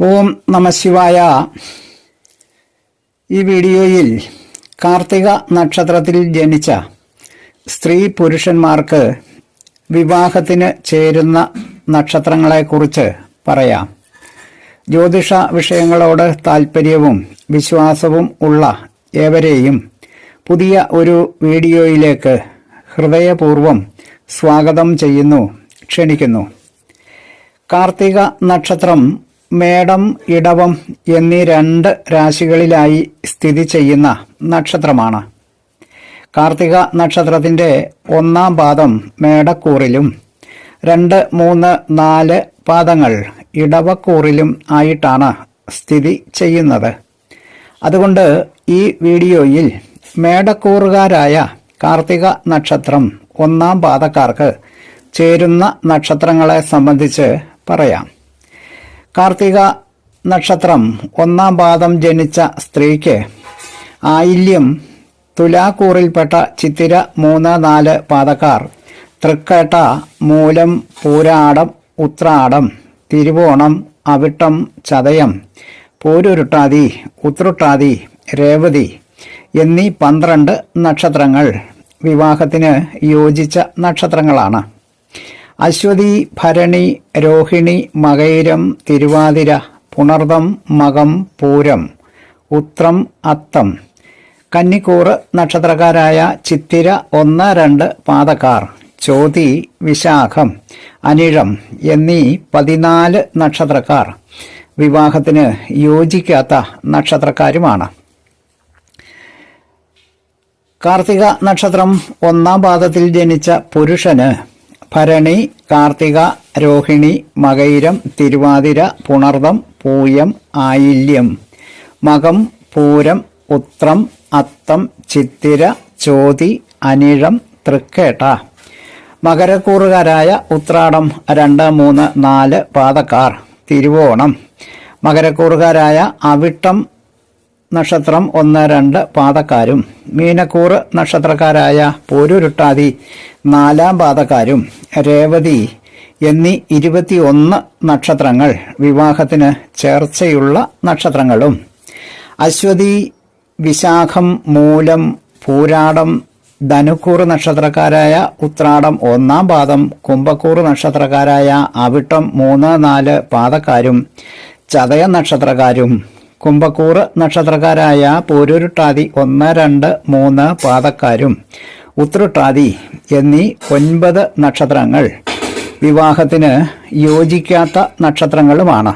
ഓം നമശിവായ ഈ വീഡിയോയിൽ കാർത്തിക നക്ഷത്രത്തിൽ ജനിച്ച സ്ത്രീ പുരുഷന്മാർക്ക് വിവാഹത്തിന് ചേരുന്ന നക്ഷത്രങ്ങളെക്കുറിച്ച് പറയാം. ജ്യോതിഷ വിഷയങ്ങളോട് താൽപ്പര്യവും വിശ്വാസവും ഉള്ള ഏവരെയും പുതിയ ഒരു വീഡിയോയിലേക്ക് ഹൃദയപൂർവം സ്വാഗതം ചെയ്യുന്നു ക്ഷണിക്കുന്നു. കാർത്തിക നക്ഷത്രം മേടം ഇടവം എന്നീ രണ്ട് രാശികളിലായി സ്ഥിതി ചെയ്യുന്ന നക്ഷത്രമാണ്. കാർത്തിക നക്ഷത്രത്തിന്റെ ഒന്നാം പാദം മേടക്കൂറിലും രണ്ട് മൂന്ന് നാല് പാദങ്ങൾ ഇടവക്കൂറിലും ആയിട്ടാണ് സ്ഥിതി ചെയ്യുന്നത്. അതുകൊണ്ട് ഈ വീഡിയോയിൽ മേടക്കൂറുകാരായ കാർത്തിക നക്ഷത്രം ഒന്നാം പാദക്കാർക്ക് ചേരുന്ന നക്ഷത്രങ്ങളെ സംബന്ധിച്ച് പറയാം. കാർത്തിക നക്ഷത്രം ഒന്നാം പാദം ജനിച്ച സ്ത്രീക്ക് ആയില്യം തുലാക്കൂറിൽപ്പെട്ട ചിത്തിര മൂന്ന് നാല് പാതക്കാർ തൃക്കേട്ട മൂലം പൂരാടം ഉത്രാടം തിരുവോണം അവിട്ടം ചതയം പൂരുരുട്ടാതി ഉത്രുട്ടാതി രേവതി എന്നീ പന്ത്രണ്ട് നക്ഷത്രങ്ങൾ വിവാഹത്തിന് യോജിച്ച നക്ഷത്രങ്ങളാണ്. അശ്വതി ഭരണി രോഹിണി മകൈരം തിരുവാതിര പുണർദം മകം പൂരം ഉത്രം അത്തം. കന്നിക്കൂറ് നക്ഷത്രക്കാരായ ചിത്തിര ഒന്ന് രണ്ട് പാതക്കാർ ചോതി വിശാഖം. അനിഴം എന്നീ പതിനാല് നക്ഷത്രക്കാർ. വിവാഹത്തിന് യോജിക്കാത്ത നക്ഷത്രക്കാരുമാണ്. കാർത്തിക നക്ഷത്രം ഒന്നാം പാദത്തിൽ ജനിച്ച പുരുഷന് ഭരണി കാർത്തിക രോഹിണി മകൈരം തിരുവാതിര പുണർദം പൂയം ആയില്യം. മകം പൂരം ഉത്രം അത്തം ചിത്തിര ചോതി അനിഴം തൃക്കേട്ട. മകരക്കൂറുകാരായ ഉത്രാടം രണ്ട് മൂന്ന് നാല് പാതക്കാർ തിരുവോണം. മകരക്കൂറുകാരായ അവിട്ടം നക്ഷത്രം ഒന്ന് രണ്ട് പാതക്കാരും മീനക്കൂറ് നക്ഷത്രക്കാരായ പോരുരുട്ടാതി നാലാം പാതക്കാരും രേവതി എന്നീ ഇരുപത്തിയൊന്ന് നക്ഷത്രങ്ങൾ വിവാഹത്തിന് ചേർച്ചയുള്ള നക്ഷത്രങ്ങളും. അശ്വതി വിശാഖം മൂലം പൂരാടം ധനുക്കൂറ് നക്ഷത്രക്കാരായ ഉത്രാടം ഒന്നാം പാദം കുംഭക്കൂറ് നക്ഷത്രക്കാരായ അവിട്ടം മൂന്ന് നാല് പാദക്കാരും ചതയ നക്ഷത്രക്കാരും കുംഭക്കൂറ് നക്ഷത്രക്കാരായ പോരൂരുട്ടാതി ഒന്ന് രണ്ട് മൂന്ന് പാതക്കാരും ഉത്രുട്ടാതി എന്നീ ഒൻപത് നക്ഷത്രങ്ങൾ വിവാഹത്തിന് യോജിക്കാത്ത നക്ഷത്രങ്ങളുമാണ്.